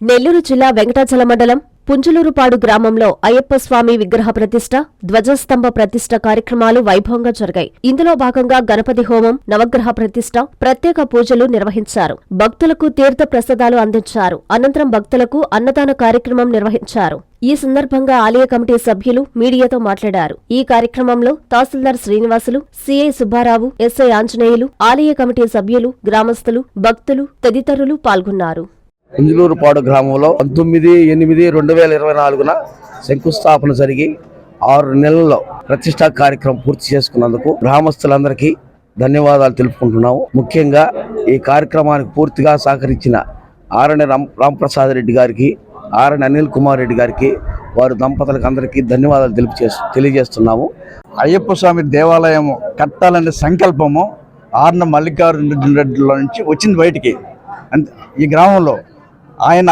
నెల్లూరు జిల్లా వెంకటాచల మండలం పుంజలూరుపాడు గ్రామంలో అయ్యప్ప స్వామి విగ్రహ ప్రతిష్ట ధ్వజస్తంభ ప్రతిష్ట కార్యక్రమాలు వైభవంగా జరిగాయి. ఇందులో భాగంగా గణపతి హోమం నవగ్రహ ప్రతిష్ట ప్రత్యేక పూజలు నిర్వహించారు. భక్తులకు తీర్థ ప్రసాదాలు అందించారు. అనంతరం భక్తులకు అన్నదాన కార్యక్రమం నిర్వహించారు. ఈ సందర్భంగా ఆలయ కమిటీ సభ్యులు మీడియాతో మాట్లాడారు. ఈ కార్యక్రమంలో తహసీల్దార్ శ్రీనివాసులు సిఐ సుబ్బారావు ఎస్ఐ ఆంజనేయులు ఆలయ కమిటీ సభ్యులు గ్రామస్తులు భక్తులు తదితరులు పాల్గొన్నారు. ఇంజలూరుపాడు గ్రామంలో పంతొమ్మిది ఎనిమిది రెండు వేల ఇరవై నాలుగున శంకుస్థాపన జరిగి ఆరు నెలల్లో ప్రతిష్టా కార్యక్రమం పూర్తి చేసుకున్నందుకు గ్రామస్తులందరికీ ధన్యవాదాలు తెలుపుకుంటున్నాము. ముఖ్యంగా ఈ కార్యక్రమానికి పూర్తిగా సహకరించిన ఆరణి రామ్ రాంప్రసాద్ రెడ్డి గారికి ఆరణి అనిల్ కుమార్ రెడ్డి గారికి వారి దంపతులకు అందరికీ ధన్యవాదాలు తెలుపు తెలియజేస్తున్నాము. అయ్యప్ప స్వామి దేవాలయం కట్టాలనే సంకల్పము ఆర్న మల్లికార్జున రెడ్డిలో నుంచి వచ్చింది బయటికి. ఈ గ్రామంలో ఆయన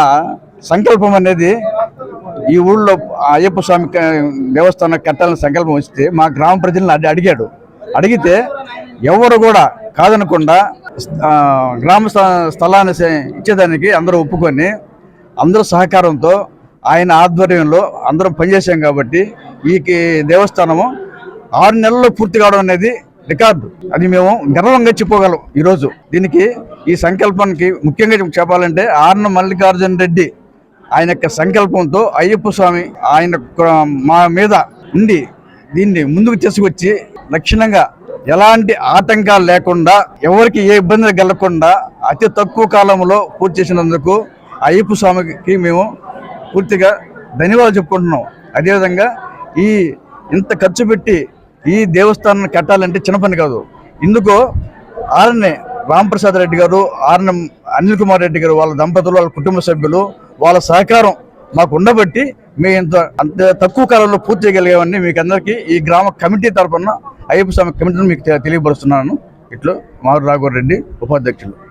సంకల్పం అనేది ఈ ఊళ్ళో అయ్యప్ప స్వామి దేవస్థానం కట్టాలని సంకల్పం వస్తే మా గ్రామ ప్రజలను అడి అడిగాడు. అడిగితే ఎవరు కూడా కాదనకుండా గ్రామ స్థలాన్ని ఇచ్చేదానికి అందరూ ఒప్పుకొని అందరూ సహకారంతో ఆయన ఆధ్వర్యంలో అందరం పనిచేసాం కాబట్టి ఈ దేవస్థానము ఆరు నెలల్లో పూర్తి కావడం అనేది రికార్డు. అది మేము గర్వంగా చెప్పుకోగలం ఈరోజు. దీనికి ఈ సంకల్పానికి ముఖ్యంగా చెప్పాలంటే ఆర్న మల్లికార్జున రెడ్డి ఆయన యొక్క సంకల్పంతో అయ్యప్ప స్వామి ఆయన మా మీద ఉండి దీన్ని ముందుకు తీసుకొచ్చి లక్షణంగా ఎలాంటి ఆటంకాలు లేకుండా ఎవరికి ఏ ఇబ్బందులు కలగకుండా అతి తక్కువ కాలంలో పూర్తి చేసినందుకు అయ్యప్ప స్వామికి మేము పూర్తిగా ధన్యవాదాలు చెప్పుకుంటున్నాం. అదేవిధంగా ఈ ఇంత ఖర్చు పెట్టి ఈ దేవస్థానాన్ని కట్టాలంటే చిన్న పని కాదు. ఇందుకు ఆర్ఎన్ఏ రాంప్రసాద్ రెడ్డి గారు ఆర్ఎన్ అనిల్ కుమార్ రెడ్డి గారు వాళ్ళ దంపతులు వాళ్ళ కుటుంబ సభ్యులు వాళ్ళ సహకారం మాకు ఉండబట్టి మేము ఇంత అంత తక్కువ కాలంలో పూర్తి చేయగలిగామని మీకు అందరికీ ఈ గ్రామ కమిటీ తరఫున అయ్యప్ప స్వామి కమిటీని మీకు తె- తెలియపరుస్తున్నాను. ఇట్లు మారు రాఘవ రెడ్డి ఉపాధ్యక్షులు.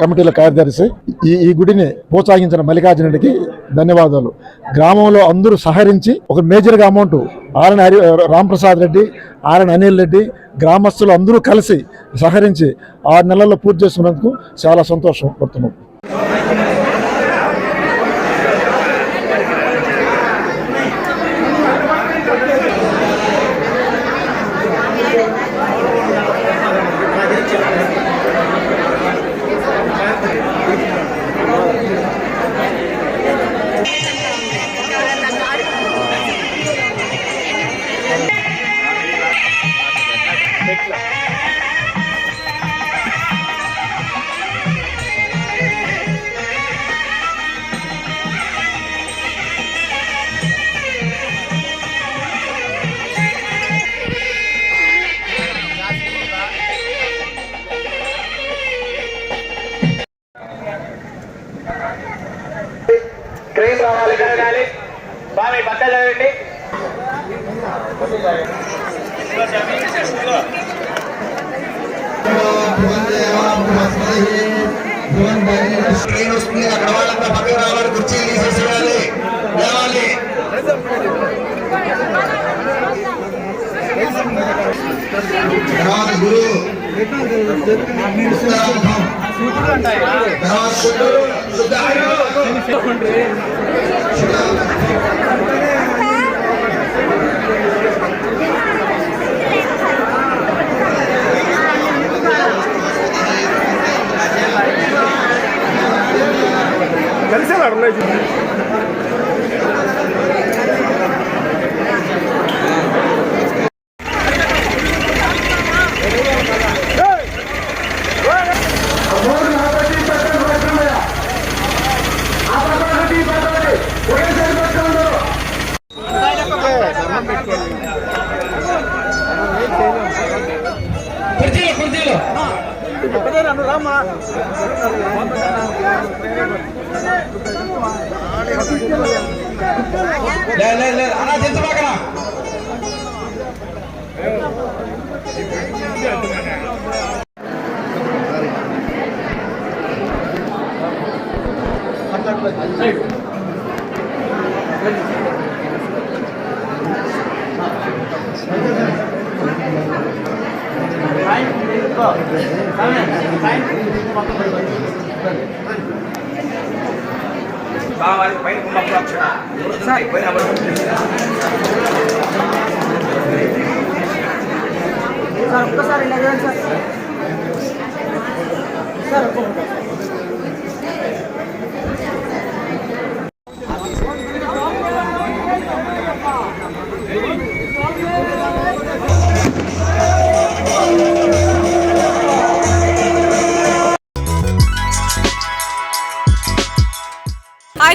కమిటీల కార్యదర్శి ఈ ఈ గుడిని ప్రోత్సహించిన మల్లికార్జునుడికి ధన్యవాదాలు. గ్రామంలో అందరూ సహరించి ఒక మేజర్గా amount RN Hari Ramprasad Reddy RN Anil Reddy గ్రామస్తులు అందరూ కలిసి సహరించి ఆరు నెలల్లో పూర్తి చేసుకున్నందుకు చాలా సంతోషం పడుతున్నాం. స్వామి పక్క చదవండి ట్రైన్ వస్తుంది అక్కడ వాళ్ళంతా పక్కకు రావాలి కుర్చీలు తీసేసేయాలి. లేవాలి. తర్వాత గురు ఉత్తరాఖం. తర్వాత కుర్చీలో కుర్చీలో. రామ్మా. లేదు లేదు లేదు అన్నా తెచ్చుకోకనా Thank you. శుద్ధుడు, శుద్ధాయుడు. స్వామివారికి పైన కుంభ ప్రోక్షణ